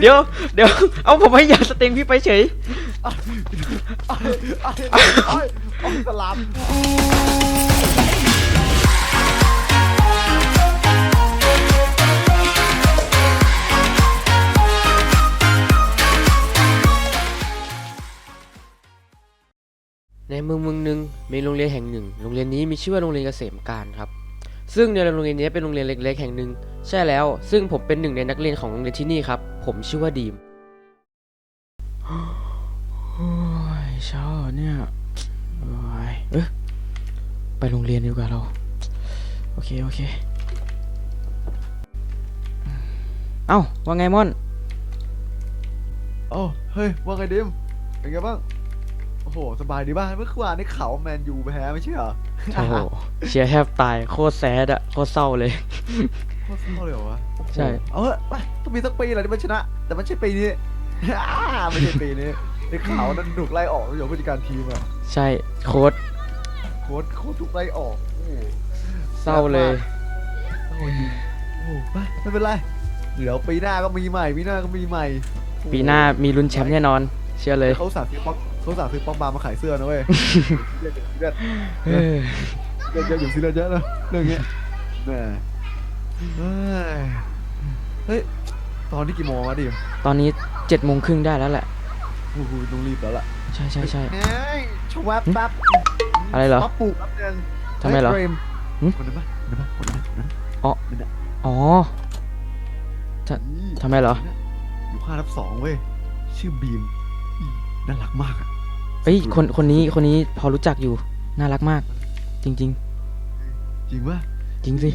เดี๋ยว เดี๋ยว เอาผมให้ยาสเต็งพี่ไปเฉยไอ้ไอ้ไอ้ไอ้สลับในเมืองเมืองหนึ่งมีโรงเรียนแห่งหนึ่ง โรงเรียนนี้มีชื่อว่าโรงเรียนเกษมการครับ ซึ่งในโรงเรียนนี้เป็นโรงเรียนเล็ก ๆ แห่งหนึ่งใช่แล้ว ซึ่งผมเป็นหนึ่งในนักเรียนของโรงเรียนที่นี่ครับ ผมชื่อว่าดีมโอ้ยเช้าเนี่ยโอ้ยเอ๊ะไปโรงเรียนดีกว่าเรา โอเค โอเค เอ้า ว่าไงม่อนโอ้เฮ้ย ว่าไงดิม เป็นไงบ้าง โอ้โห สบายดีป่ะเมื่อวานได้ข่าวว่าแมนยูแพ้ไม่ใช่เหรอ โอ้โหเชียร์แทบตายโคตรแซดอะโคตรเศร้าเลย โคตรเศร้าเลยเหรอวะโอ้โหใช่ เอาเถอะไปต้องมีสักปีแหละที่มันชนะ แต่มันใช่ปีนี้อ่าไม่ใช่ปีนี้ได้ข่าวนั้นถูกไล่ออกจากผู้จัดการทีมอะใช่โค้ดโค้ชโค้ชถูกไล่ออกโอ้โหเศร้าเลยโอ้โหโอ้โหไปไม่เป็นไรเดี๋ยวปีหน้าก็มีใหม่ปีหน้าก็มีใหม่โอ้โปีหน้ามีลุ้นแชมป์แน่นอนเชื่อเลยเขาสั่งซื้อป๊อกเขาสั่งซื้อป๊อกบาร์มาขายเสื้อนะเว้ยเลือดเลือดเออเลือดเยอะอยู่ซีเลือดเยอะนะเรื่องเงี้ยแหม่เฮ้ยเฮ้ยตอนนี้กี่โมงวะดิมตอนนี้เจ็ดโมงครึ่งได้แล้วแหละโอ้โหต้องรีบแล้วล่ะใช่ใช่ใช่เฮ้ยชวับแป๊บอะไรเหรอป๊บปลูกแป๊บนึงทำไมเหรอฮ้ยเฟมหึคนนั้นปะคนนั้นปะคนนั้นปะคนนั้นปะอ๋อทำนี่ทำไมเหรออยู่ห้าทับสองเว้ย ชื่อบีมอี น่ารักมากอะเอ้ยคนคนนี้คนนี้พอรู้จักอยู่ น่ารักมาก จริง จริงปะๆ จริงสิ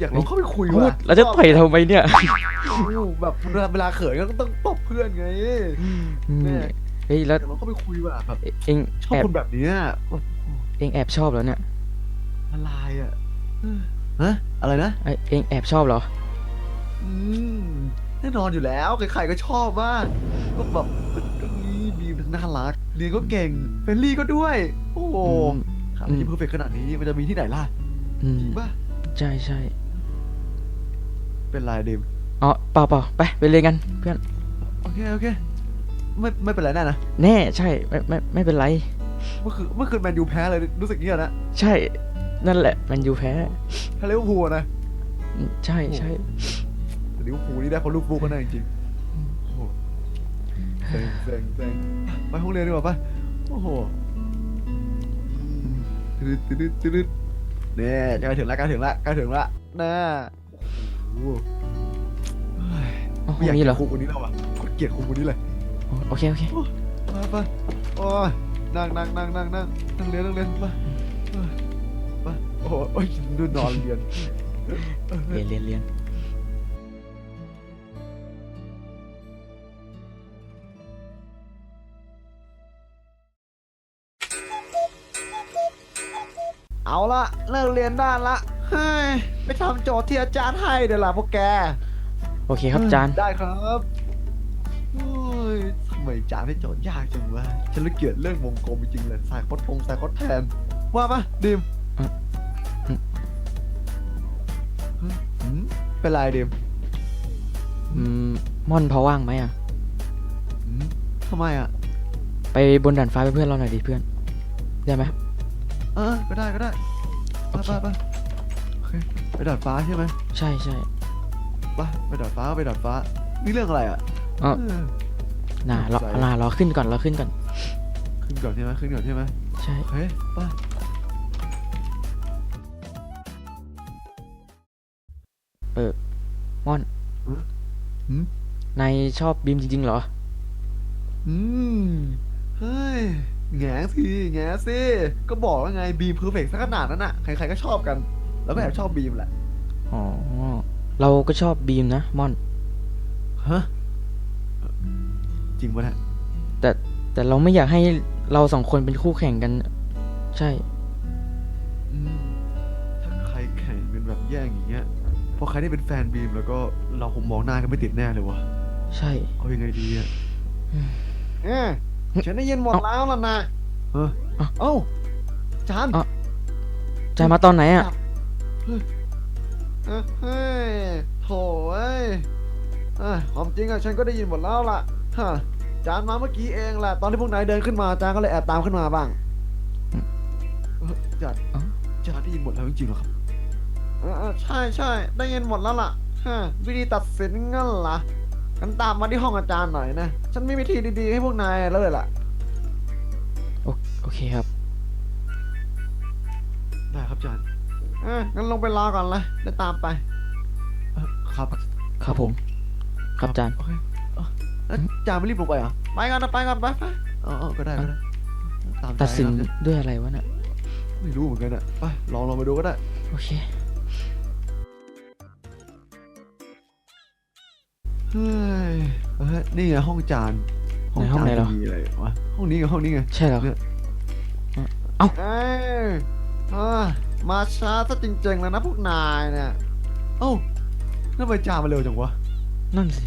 อยากลองเข้าไปคุยพูดว่ะแล้วจะต่อยทำไมเนี่ยแบบเวลาเวลาเขินก็ต้องตบเพื่อนไง อืมแม่ เฮ้ยแล้วอยากลองเข้าไปคุยว่ะแบบ เองชอบแอบคนแบบเนี้ยโอ้โหเองแอบชอบแล้วเนี่ยอะไรอะฮะอะไรนะ เอ้ยเองแอบชอบเหรอ อืมแน่นอนอยู่แล้ว ใครๆก็ชอบมากก็แบบ นี่บีมทั้งน่ารัก เรียนก็เก่งเฟรนลี่ก็ด้วย โอ้โหอืมครับอืมที่เพอร์เฟกขนาดนี้มันจะมีที่ไหนล่ะอืมจริงป่ะใช่ใช่เป็นไรดิมอ๋อเปล่าเปล่าไปไปเรียนกันเพื่อน โอเคโอเค ไม่ไม่เป็นไรแน่นะแน่ใช่ไม่ไม่ไม่เป็นไร เมื่อคืนเมื่อคืนแมนยูแพ้เลยรู้สึกเงี้ยนะใช่นั่นแหละแมันยูแพ้แพ้ลิเวอร์พูลนะอืมใช่ใช่แต่ลิเวอร์พูลนี่ได้เพราะลูกฟุกกันนะจริงๆโอ้โห เซ็งเซ็งเซ็งไปห้องเรียนดีกว่าปะโอ้โหตืดตืดตืดตืดเนี่ยใกล้ถึงแล้วใกล้ถึงแล้วใกล้ถึงแล้วน่าโอ้โหเฮ้ยอ๋อไม่อยากมีเกลีเหรยอดครูคนนี้แล้วอะโคตรเกลียดครูคนนี้เลยอ๋อโอเคโอเคไปไปโอ้ยนั่งนั่งนั่งนั่งนั่งนั่งเรียนนั่งเรียนไปไปไปโอ้โหโอ้ยดูนอนเรียนเรียนเรียน เรียนเอาละเลิกเรียนได้ละเฮ้ยไปทำโจทย์ที่อาจารย์ให้เดี๋ยวล่ะพวกแกโอเคครับอาจารย์ ได้ครับเฮ้ยทำไมอาจารย์ให้โจทย์ยากจังวะฉันละเกียดเรื่องวงกลมจริงๆเลยสายคดทงสายคดแทน ว่าปะดิมอะอืม เฮ้ยหืมเป็นไรดิมอืมม่อนพอว่างไหมอะ หืมทำไมอะ ไปบนด่านฟ้าเป็นเพื่อนเราหน่อยดิเพื่อน ได้ไหมเออ ก็ได้ก็ได้ ไปโอเคไปไปโอเคไปดาดฟ้าใช่ไหมใช่ใช่ไปไปดาดฟ้าไปดาดฟ้านี่เรื่องอะไรอะเอ๋อเออ น่ารอสงสัยน่ารอขึ้นก่อนรอขึ้นก่อน ขึ้นก่อนใช่ไหมขึ้นก่อนใช่ไหมใช่ โอเคไปม่อนหืมนายชอบบีมจริงๆเหรอ อืมเฮ้ย แง่สิแง่สิก็บอกแล้วไงบีมเพอร์เฟกต์สักขนาดนั้นอะใครๆก็ชอบกัน แล้วก็แอบชอบบีมแหละอ๋อเราก็ชอบบีมนะม่อนฮะจริงปะเนี่ยแต่แต่เราไม่อยากให้เราสองคนเป็นคู่แข่งกัน ใช่อืมถ้าใครแข่งเป็นแบบแย่งอย่างเงี้ยพอใครได้เป็นแฟนบีมแล้วก็เราคงมองหน้ากันไม่ติดแน่เลยวะใช่ เอายังไงดีอะอืมเอ๊ะ ฉันได้ยินหมดแล้วล่ะนะเออเอ้าเอ้าจานเอ้าจะมาตอนไหนอะเฮ้ยเฮ้ยโถ่เอ้ยเอ้ยความจริงอะฉันก็ได้ยินหมดแล้วล่ะฮะจานมาเมื่อกี้เองแหละตอนที่พวกนายเดินขึ้นมาจานก็เลยแอบตามขึ้นมาบ้างเออจานเอ้าจานได้ยินหมดแล้วจริงๆเหรอครับเออเออใช่ใช่ได้ยินหมดแล้วล่ะฮะวิธีตัดสินงั้นล่ะ กันตามมาที่ห้องอาจารย์หน่อยนะ ฉันมีวิธีดีๆให้พวกนายเลยล่ะ โอโอเคครับ ได้ครับอาจารย์เอองั้นลงไปรอก่อนเลยเดี๋ยวตามไปเอ่อครับ ครับผม ครับอาจารย์ โอเคเอ้าแล้วอาจารย์ไม่รีบลงไปเหรอไปกันนะไปกันไปไปเออเออก็ได้ก็ได้ตามใจตัดสินครับด้วยอะไรวะน่ะไม่รู้เหมือนกันอะไปลองลองไปดูก็ได้ โอเค ฮ้ยเอ้ยนี่ไงห้องจานไหนห้องไหนเหรอจาจะมีอะไรวะห้องนี้กับห้องนี้ไงใช่เหรอเนี่ยเอ้าเอ้ยเอ้ยมาช้าซะจริงๆแล้วนะพวกนายเนี่ยเอ้าทำไมจานมาเร็วจังวะนั่นสิ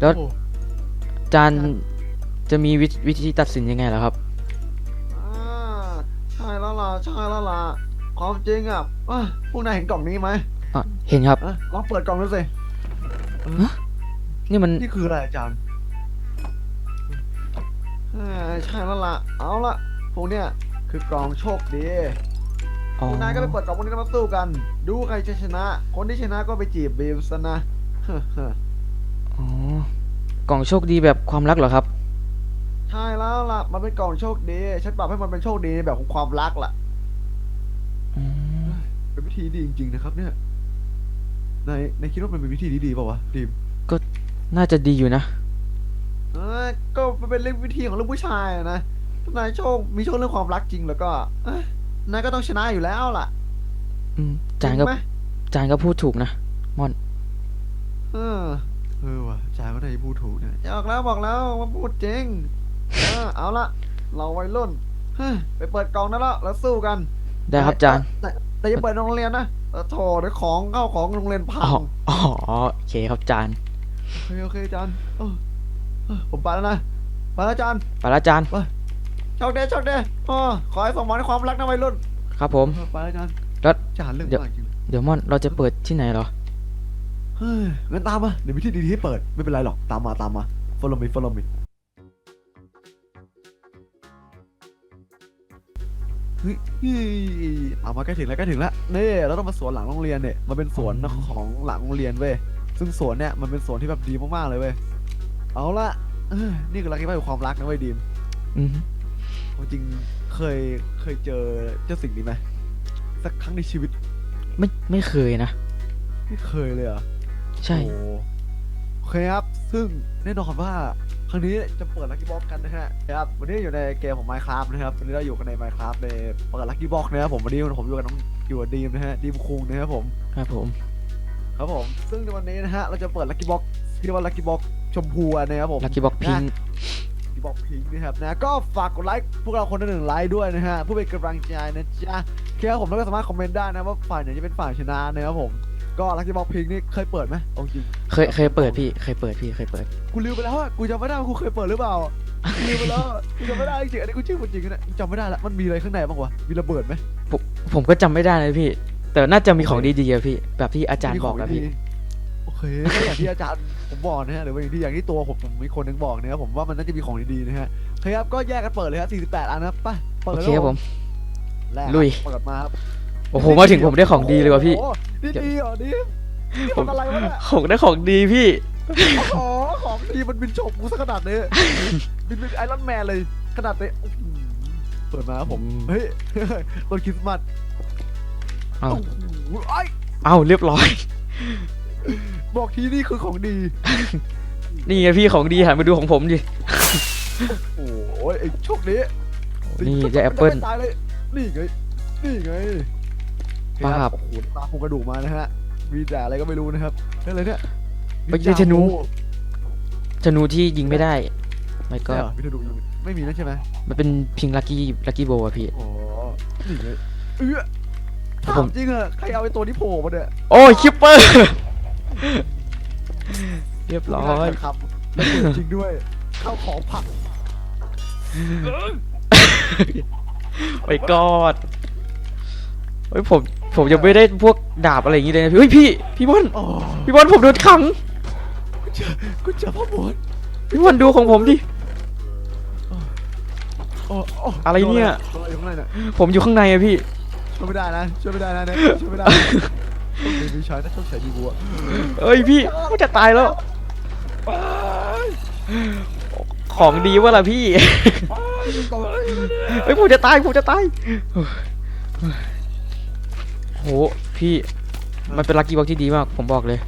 แล้ว โอ้อาจารย์จะมีวิวิธีตัดสินยังไงเหรอครับ อ่าใช่แล้วล่ะใช่แล้วล่ะความจริงอะเอ้ยพวกนายเห็นกล่องนี้ไหมอะ เห็นครับเอ้ยลองเปิดกล่องดูสิ นี่มันนี่คืออะไรอาจารย์เอ้ยใช่แล้วล่ะ เอาละพวกเนี้ยคือกล่องโชคดีอ๋อพวกนายก็ไปเปิดกล่องพวกนี้แล้วมาสู้กัน ดูใครจะชนะ คนที่ชนะก็ไปจีบบีมซะนะอ๋อกล่องโชคดีแบบความรักเหรอครับ ใช่แล้วล่ะ มันเป็นกล่องโชคดี ฉันปรับให้มันเป็นโชคดีในแบบของความรักล่ะอ๋อเป็นวิธีดีจริงๆนะครับ เนี่ยนายนายคิดว่ามันเป็นวิธีที่ดีเปล่าวะดีม น่าจะดีอยู่นะ เอ้ยก็มันเป็นเรื่องวิธีของลูกผู้ชายอะนะถ้านายโชคมีโชคเรื่องความรักจริงแล้วก็เอ้ยนายก็ต้องชนะอยู่แล้วล่ะอืมอาจารย์ก็จงไหมอาจารย์ก็พูดถูกนะม่อน เออเออว่ะอาจารย์ก็ได้พูดถูกเนี่ยบอกแล้วบอกแล้วว่าพูดจริงเออเอาละเราวัยรุ่นเฮ้ยไปเปิดกล่องนั่นแล้วแล้วสู้กัน ได้ครับอาจารย์แต่แต่อย่าเปิดโรงเรียนนะเออโถเดี๋ยวของเข้าของโรงเรียนพัอ๋อง อ๋อโอเคครับอาจารย์ โอเคโอเคอาจารย์เออเออผมไปแล้วนะไปแล้วอาจารย์ไปแล้วอาจารย์โชคดีโชคดีอ๋อขอให้สมหวังในความรักนะวัยรุ่นครับผม เออไปแล้วอาจารย์แล้ว อาจารย์เรื่องเดี๋ยวมากจริงเลยเดี๋ยวม่อนเราจะเปิดที่ไหนเหรอ เฮ้ยงั้นตามมาเดี๋ยวมีที่ดีๆให้เปิดไม่เป็นไรหรอกตามมาตามมา follow me follow me เฮ้ยเฮ้ยเอามาใกล้ถึงแล้วใกล้ถึงแล้วนี่เราต้องมาสวนหลังโรงเรียนเนี่ยมันเป็นสวนอ๋อของหลังโรงเรียนเว้ย ซึ่งสวนเนี่ยมันเป็นสวนที่แบบดีมากๆเลยเว้ย เอาละเอ้ยนี่คือรักที่ไม่ความรักนะเว้ยดีมอืมความจริงเคยเคยเจอเจ้าสิ่งนี้ไหมสักครั้งในชีวิตไม่ไม่เคยนะ ไม่เคยเลยเหรอ ใช่ โอ้โอเคครับ ซึ่งแน่นอนว่า ครั้งนี้จะเปิดลั c กี้บ็อกกันนะฮะครับ วันนี้อยู่ในเกมของ Minecraft นะครับ วันนี้เราอยู่กันใน Minecraft ในเปิดลั c กี้บ็อกนะครับผม วันนี้ผมอยู่กับน้องอยู่กับดีมนะฮะ ดีมคุงนะครับผม ครับผม ครับผม ซึ่งในวันนี้นะฮะ เราจะเปิดลั c กี้บ็อกที่เรียกว่าลั c กี้บ็อกชมพูอะนะครับผมลักกี้บ็อกพิงลั c กี้บ็อกพิงนะครับนะ ก็ฝากกดไลค์พวกเราคนละหนึ่งไลค์ด้วยนะฮะเพื่อเป็นกำลังใจนะจ๊ะโอเคครับผมแล้วก็สามารถคอมเมนต์ได้นะว่าฝ่ายไหนจะเป็นฝ่ายชนะนะครับผม ก็ลั c กี้บ็อกพิงนี่เคยเปิดไหมเอาจริง เคยเคยเปิดพี่ เคยเปิดพี่ เคยเปิด กูลืมไปแล้วอะกูจำไม่ได้ว่ากูเคยเปิดหรือเปล่ากูลืมไปแล้วอะกูจำไม่ได้จริงๆอันนี้กูชื่อคนจริงนะจำไม่ได้ละ มันมีอะไรข้างในบ้างวะ มีระเบิดไหมผมผมก็จำไม่ได้เลยพี่ แต่น่าจะมีของดีๆอะพี่ แบบที่อาจารย์มีบอกขงนะพี่ดีโอเคก็อย่างที่อาจารย์ผมบอกนะฮะหรือว่าอย่างที่อย่างที่ตัวผมผมมีคนหนึงบอกนะครับผมว่ามันน่าจะมีของดีๆนะฮะโอเคครับก็แยกกันเปิดเลยครับ48อันนะครับไปเปิดโอเลยเคครับผม แรกลุย เปิดมาครับโอ้โหมาถึงผมได้ของดีเลยว่ะพี่ โอ้โหนี่ดีเหรอนี่นี่ผม ทำอะไรวะเนี่ยของได้ของดีพี่ อ๋อของดีมันบินโฉบกูซะขนาดนี้ บินเป็นไอรอนแมนเลย ขนาดนี้อื้อหือเปิดมาครับผม อืม เฮ้ย ต้นคริสต์มาส เอ้าโอ้โหไอ้ยเอ้าเรียบร้อย บอกทีนี่คือของดี นี่ไงพี่ของดีหันมาดูของผมดิ โอ้ยไอ้โชคดีนี่จะแอปเปิ้ลไม่ตายเลยนี่ไง นี่ไงป้าบโอ้โหตาโครงกระดูกมานะฮะ มีแต่อะไรก็ไม่รู้นะครับนั่นเลยเนี่ยไม่ใช่ธนูธนูที่ยิงไม่ได้ ไม่ก็ใช่เหรอมีธนูอยู่ไม่มีนะใช่ไหมมันเป็นพิงลักกี้ลักกี้โบอะพี่โอ้นี่ไงเอื้อครั ถาบผมมจริงเหรอใครเอาไอ้ตัวนี้โผล่มาเนี่ยโอ้ยคิปเปอร์ เรียบร้อยครับแล้วเปิดจริงด้วยเข้าของผักไปกอดเฮ้ยผมผมยังไม่ได้พวกดาบอะไรอย่างงี้เลยนะพี่เฮ้ยพี่พี่บอลโอ้พี่บอลผมโดนขังกูเจอพ่อหมดพี่วันดูของผมดิโอ้โอะไรเนี่ยโดนอะไรอยู่ข้างในเนี่ยผมอยู่ข้างในอะพี่ ช่วยไม่ได้นะช่วยไม่ได้นะเนี่ยช่วยไม่ได้มีมีใช้นะช่วยใช้ดีบัวเอ้ยพี่มันจะตายแล้ว ของดีวะล่ะพี่ เฮ้ยผมจะตายผมจะตายโหพี่มันเป็นลักกี้บ็อกที่ดีมาก ผมบอกเลย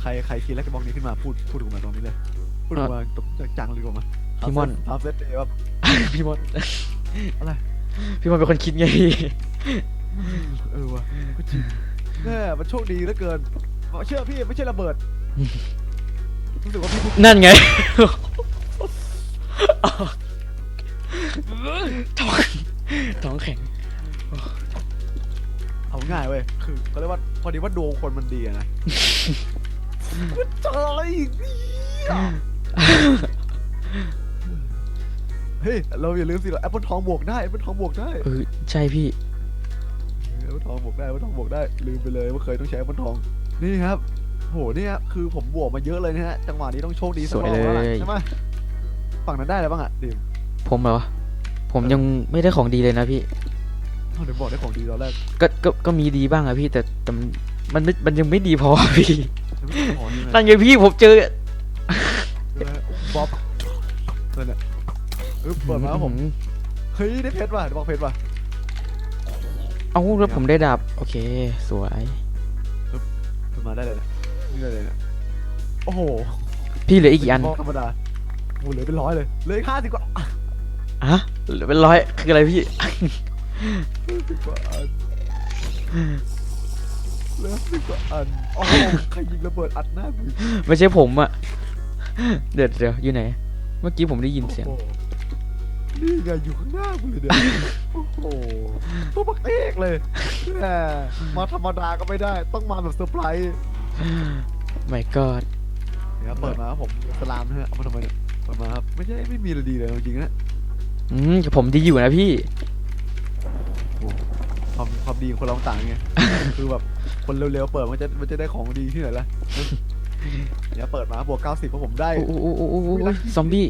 ใครใครคิดแล้วก็บอกนี้ขึ้นมาพูดพูดกับมันตรงนี้เลยพูดกับมันตรงจังๆเลยดีกว่ามาพี่ม่อนทำเซตเดย์ว่าพี่มดอะไรพี่มดเป็นคนคิดไงพี่ เออว่ะก็จริงแม่มันโชคดีเหลือเกินเชื่อพี่ไม่ใช่ระเบิดรู้สึกว่าพี่พูดนั่นไงท้องท้องแข็ง เอาง่ายเว้ยคือเขาเรียกว่าพอดีว่าดวงคนมันดีอะนะกูเจออะไรอีกเนี่ยเฮ้ยเราอย่าลืมสิเราแอปเปิลทองบวกได้แอปเปิลทองบวกได้ เออใช่พี่ แอปเปิลทองบวกได้แอปเปิลทองบวกได้ ลืมไปเลยว่าเคยต้องใช้แอปเปิลทอง นี่ครับ โหเนี่ยคือผมบวกมาเยอะเลยนะฮะ จังหวะนี้ต้องโชคดีสักรอบแล้วล่ะสวยเลย ใช่ไหมฝั่งนั้นได้อะไรบ้างอะดิมผมเหรอ ผมยังไม่ได้ของดีเลยนะพี่ เอาเดี๋ยวบอกได้ของดีตอนแรกก็ก็ก็มีดีบ้างอะพี่แต่แต่มันมันไม่มันยังไม่ดีพอพี่ ยังไม่ได้ของดีเลยนั่นไงพี่ผมเจอใช่ไหมบ๊อบนั่นแหละเออเปิดมาครับผม เฮ้ยได้เพชรว่ะเดี๋ยวบอกเพชรว่ะ เอ้าแล้วผมได้ดาบโอเค สวยเปิดมาได้เลยเนี่ยนี่ได้เลยเนี่ยโอ้โหพี่เหลืออีกกี่อันบล็อกธรรมดาโอ้โหเหลือเป็นร้อยเลยเหลืออีกห้าสิบกว่าอะฮะเหลือเป็นร้อยคืออะไรพี่สิบกว่าอันเหลือสิบกว่าอันโอ้โหใครยิงระเบิดอัดหน้ากูอีกไม่ใช่ผมอะเดี๋ยวเดี๋ยวอยู่ไหน เมื่อกี้ผมได้ยินเสียงโอ้โห นี่ไงอยู่ข้างหน้ากูเลยเนี่ย โอ้โหตัวปักเอกเลยแหมมาธรรมดาก็ไม่ได้ ต้องมาแบบเซอร์ไพรส์ my god เนี่ยครับเปิดมาครับผมสลามนะฮะเอามาทำไมเนี่ยเปิดมาครับ ไม่ใช่ไม่มีอะไรดีเลยจริงๆนะอืมผมดีอยู่นะพี่ ความความดีของคนเราต่างไง คือแบบคนเร็วๆเปิดมันจะมันจะได้ของดีที่ไหนล่ะเนี่ยเปิดมาบวก90เพราะผมได้โอ้โอ้โอ้โอ้โอ้โอ้ซอมบี้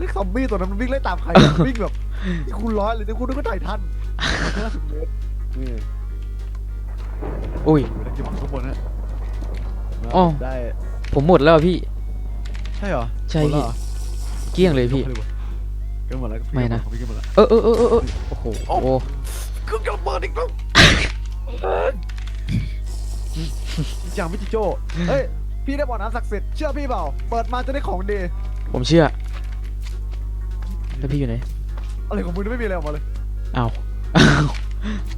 เล็กซอมบี้ตัวนั้นมันวิ่งไล่ตามใครอะวิ่งแบบที่คุณร้อยเลยที่คุณนึกว่าไททัน50เมตรนี่อุ้ย อยู่ในจิ๋มข้างบนฮะอ๋อ ได้ผมหมดแล้วอะพี่ ใช่เหรอใช่หมดแล้วพี่เหรอเกลี้ยงเลยพี่เกินหมดแล้วไม่นะพี่เกินหมดแล้ว เออเออเออเออเออโอ้โหโอ้โหเครื่องระเบิดอีกแล้วจริงจังพี่จิโจ้เฮ้ย พี่ได้บ่อน้ำศักดิ์สิทธิ์เชื่อพี่เปล่า เปิดมาจะได้ของดี ผมเชื่อ แล้วพี่อยู่ไหนอะไรของมึงนี่ไม่มีอะไรออกมาเลยอ้าว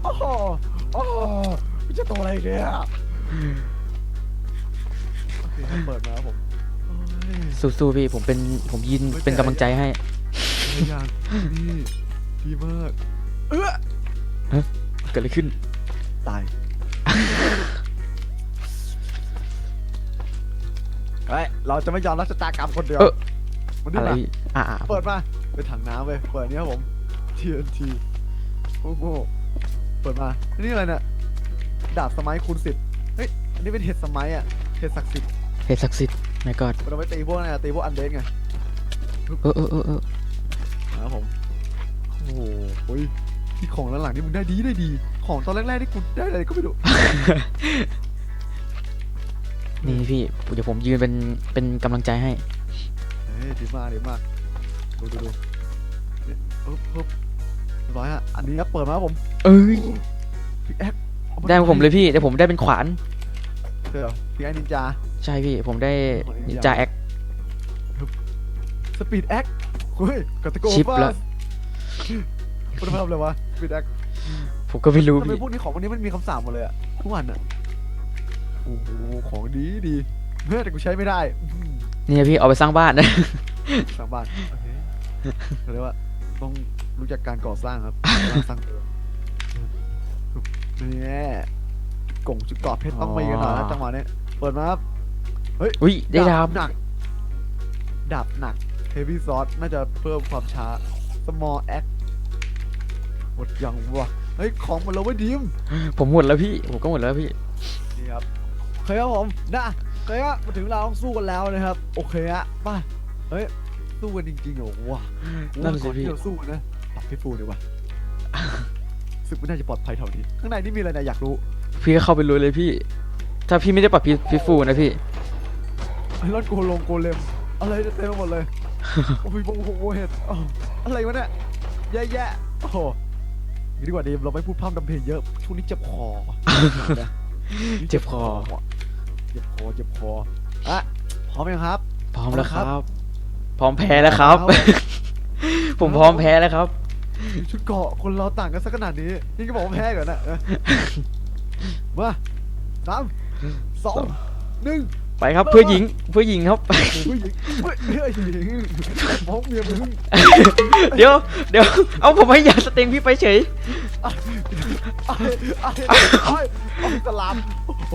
โอ้โหโอ้โหมันจะตัวอะไรอีกเนี่ยโอเคครับเปิดมาครับผมโอ้ยสู้ๆพี่ผมเป็นผมยินเป็นกำลังใจให้หลายอย่างนี่ดีมากเออเกิดอะไรขึ้น ตายเฮ้ยเราจะไม่ยอมรับชะตากรรมคนเดียวเออมันนี่อะไรมาอ่าอ่าเปิดมา ไปถังน้ำเว้ยเปิดอันนี้ครับผม TNT โอ้โหเปิดมาอันนี่อะไรเนี่ยดาบสมัยคูณสิบเฮ้ยอันนี้เป็นเห็ดสมัยอะเห็ดศักดิ์สิทธิ์เหตุศักดิ์สิทธิ์ my god มันเอาไปตีพวกอะไรอะตีพวกอันเดนไงเออเออเออเออนะครับผมโอ้โหโอ้ยที่ของหลังๆนี่มึงได้ดีได้ดี ของตอนแรกๆนี่กูได้อะไรก็ไม่รู้นี่พี่เดี๋ยวผมยืนเป็นเป็นกำลังใจให้ เฮ้ยดีมากดีมาก ดูดูดูเนี่ยปึ๊บปึ๊บเรียบร้อยฮะอันนี้ครับเปิดมาครับผมเอ้ยพิกแอคได้ผมเลยพี่แต่ผมได้เป็นขวานเดี๋ยวพิกแอคนินจา ใช่พี่ผมได้โอ้ยนินจาแอคสปีดแอคเฮ้ยกตะโกชิปบ้าละคุณภาพเลยวะสปีดแอคผมก็ไม่รู้ทำไมพี่พวกนี้ของพวกนี้มันมีคำสาปหมดเลยอะทุกวันอะโอ้โหของดีดีเฮ้ยแต่กูใช้ไม่ได้อื้อหือนี่พี่เอาไปสร้างบ้านสร้างบ้านโอเค เขาเรียกว่าต้องรู้จักการก่อสร้างครับสร้างตัวนี่กล่องจุดกรอบเพชรต้องมีกันหน่อยนะอ๋อจังหวะนี้เปิดมาครับอุ้ยได้ดาบหนักดาบหนัก heavy sword น่าจะเพิ่มความช้า small axe หมดยังวะเฮ้ยของหมดแล้วเว้ยดิม ผมหมดแล้วพี่ผมก็หมดแล้วพี่นี่ครับเคยครับผมนะเคฮะมาถึงเวลาต้องสู้กันแล้วนะครับ โอเคฮะไปเฮ้ย สู้กันจริงๆเหรอวะนั่นสิก่อนพี่ที่เราสู้กันนะปรับพี่ฟูดีกว่าสึกไม่น่าจะปลอดภัยเท่านี้ข้างในนี่มีอะไรนะอยากรู้พี่ก็เข้าไปลุยเลยพี่ ถ้าพี่ไม่ได้ปรับพี่พี่ฟูนะพี่ไอ้รถโกลงโกเลมอะไรเต็มไปหมดเลย โอ้ยโอ้โหโอ้โหเห็ดอ้าวอะไรวะเนี่ยแย่แย่ๆโอ้โหอย่างนี้ดีกว่าดีมเราไม่พูดพร่ำทำเพลงเยอะช่วงนี้เจ็บคอนะเจ็บคอ เจ็บคอเจ็บคออะพร้อมยังครับ พร้อมแล้วคครัรับบ พร้อมแพ้แล้วครับเอาผมพร้อมแพ้แล้วครับ ชุดเกราะคนเราต่างกันสักขนาดนี้นี่ก็บอกว่าแพ้ก่อนนะเออมาสามสองหนึ่ง ไปครับเพื่อหญิงเพื่อหญิงครับ ผู้หญิงเฮ้ยเฮ้ยหญิงมองเมียมึงเดี๋ยวเดี๋ยวเอาผมให้ยาสเต็งพี่ไปเฉย ไอ้ไอ้ไอ้ไอ้ไอ้ตะลามโอ้โห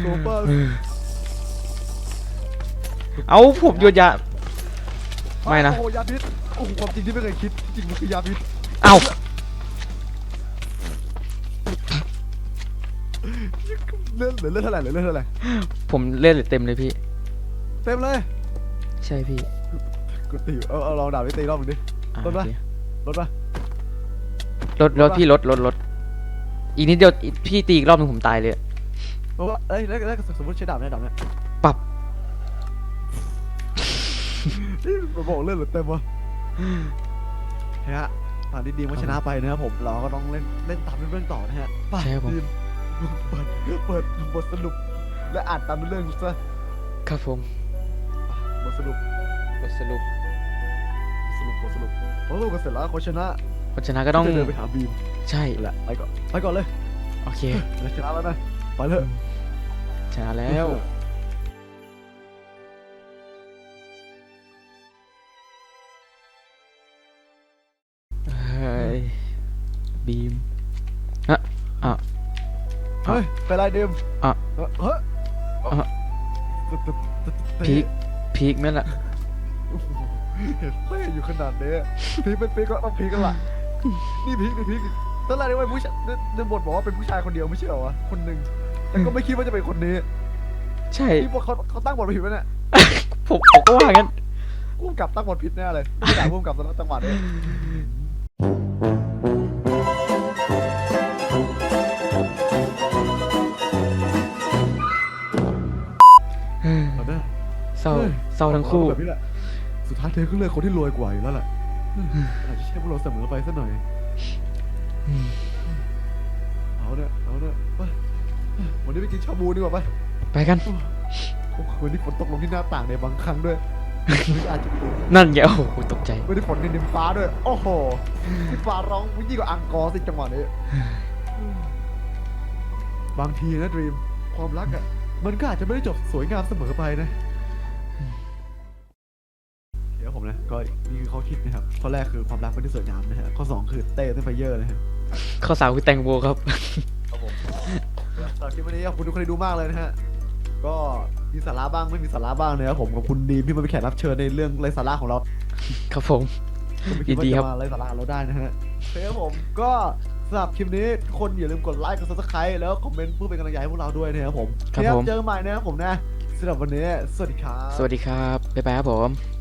โซเปอร์ เอาผมโยนยา ไม่นะ โอ้โหยาพิษโอ้โหความจริงที่ไม่เคยคิดจริงมันคือยาพิษเอาเลื่อนเหลือเลื่อนเท่าไหร่เหลือเลื่อนเท่าไหร่ผมเล่นเต็มเลยพี่ เต็มเลยใช่พี่กูตีเอาเอาลองดาบไปตีรอบหนึงดิ อะลดปะ โอเคลดปะลดลดพี่ลดลดลดอีกนิดเดียวอีกพี่ตีอีกรอบหนึงผมตายเลย เพราะว่าเอ้ยแล้วแล้วสมมติใช้ดาบเนี่ยดาบเนี่ย มันบอกเลื่อนเหลือเต็มวะเฮ้ยฮะตอนนี้ดีมก็ชนะไปนะครับผมเราก็ต้องเล่นเล่นตามเรื่องต่อนะฮะไปใช่ครับผม ดีมเปิดเปิดบทสรุป และอ่านตามเรื่องซะครับผม บทสรุปบทสรุปสรุปบทสรุปพอสรุปกันเสร็จแล้วคนชนะคนชนะก็ต้องจะเดินไปหาบีมใช่นี่แหละไปก่อนไปก่อนเลยโอเคเราชนะแล้วนะไปเลยชนะแล้ว บีมอะอะเฮ้ยไปไรเดิมอะเฮ้ยเฮ้ยอะพีคพีคไหมล่ะเห็นเท่อยู่ขนาดนี้พีคเป็นพีคก็ต้องพีคกันละนี่พีคนี่พีคตอนแรกนี่ว่าผู้ชายในในบทบอกว่าเป็นผู้ชายคนเดียวไม่ใช่เหรอวะคนหนึ่งแต่ก็ไม่คิดว่าจะเป็นคนนี้ ใช่ที่พวกเขาเขาตั้งบทผิดไว้เนี่ยผมผมก็ว่างั้นพุ่มกับตั้งบทผิดแน่เลยไม่อยากพุ่มกับตอนนั้นจังหวะนี้ เศร้าทั้งคู่ แบบนี้แหละ สุดท้ายเธอก็เลือกคนที่รวยกว่าอยู่แล้วแหละอาจจะใช่พวกเราเสมอไปสักหน่อย เอาเนี่ยเอาเนี่ยไปวันนี้ไปกินชาบูดีกว่าไปไปกัน โอ้โหวันนี้ฝนตกลงที่หน้าต่างในบางครั้งด้วยวันนี้อาจจะ นั่นไงโอ้โหตกใจวันนี้ฝนในดินฟ้าด้วย โอ้โหที่ฟ้าร้องยิ่งกว่าอังกอร์สิจังหวะนี้บางทีนะดรีม ความรักอะ มันก็อาจจะไม่ได้จบสวยงามเสมอไปนะเดี๋ยวผมนะก็นี่คือข้อคิดนะครับข้อแรกคือความรักไม่ได้สวยงามนะฮะข้อสองคือเต้เต้นไฟเยอร์นะฮะข้าวสาวคือแตงโมครับ ครับผมสำหรับคลิปวันนี้ขอบคุณทุกคนที่ดูมากเลยนะฮะก็มีสาระบ้างไม่มีสาระบ้างนะครับผมกับคุณดีมที่มาเป็นแขกรับเชิญในเรื่องไร้สาระของเราครับผมผมไม่คิดว่ายินดีครัจะบมาไร้สาระกับเราได้นะฮะโอเคครับผมก็สำหรับคลิปนี้ทุกคนอย่าลืมกดไลค์กด subscribe แล้วคอมเมนต์เพื่อเป็นกำลังใจให้พวกเราด้วยนะครับผมครับโอเผมเจอกันใหม่นะครับผมนะสำหรับวันนี้ สวัสดีครับ สวัสดีครับบ๊ายบายครับผม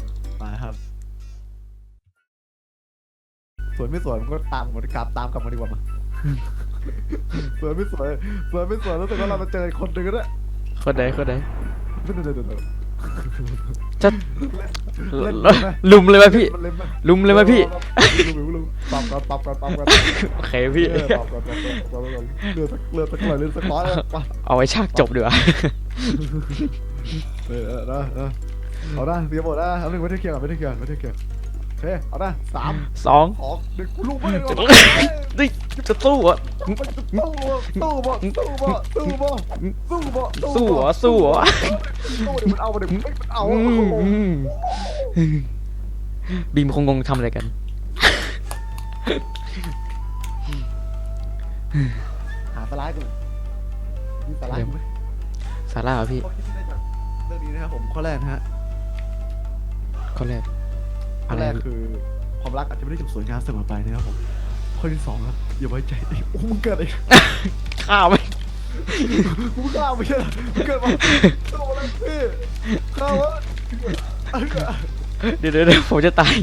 มาครับสวยไม่สวยมันก็ตามกดกลับตามกลับมาดีกว่ามาสวยไม่สวยสวยไม่สวยแล้วแต่ว่าเรามาเจออีกคนหนึ่งก็ได้คนใดคนใดเดี๋ยวเดี๋ยวเดี๋ยวเดี๋ยวจะเล่นลไหมลุมเลยไหมพี่มันเล่นไหมลุมเลยไหมพี่ลุมลุมลุมปรับก่อนปรับก่อนปรับก่อนโอเคพี่ เออปรับก่อนปรับก่อนปรับก่อนเลือดสักเลือดสักหน่อยเลือดสักร้อยไปเอาไว้ฉากจบดีกว่า เออเออเออ เออเอาได้เตรียมหมดได้เอาหนึ่งไม่ได้เคียงก่อนไม่ได้เคียงไม่ได้เคียงโอเคเอาได้สามสองสองหนึ่งกูลูกไม่ได้จะดิจะสู้เหรอะสู้สู้บ่สู้บ่สู้บ่สู้บ่สู้เหรอสู้เหรอสู้เดี๋ยวมันเอาเดี๋ยวมันเอาอืมอืมบีมคงงงทำอะไรกันหาสไลด์กูมีสไลด์ไหมสาระเหรอพี่ข้อคิดที่ได้จากเรื่องนี้นะครับผมข้อแรกนะฮะ ข้อแรกข้อะอไรแรกคือความรักอาจจะไม่ได้จบสวยงามเสมอไปนะครับผมข้อที่สองครับอย่าไว้ใจโอ้มึงเกิดอะไรข้าวไหมกูฆ่าไม่ใช่เหรอมึงเกิดมาโอ้อะไรพี่ฆ่าวะเดี๋ยวเดี๋ยวเดี๋ยวผมจะตาย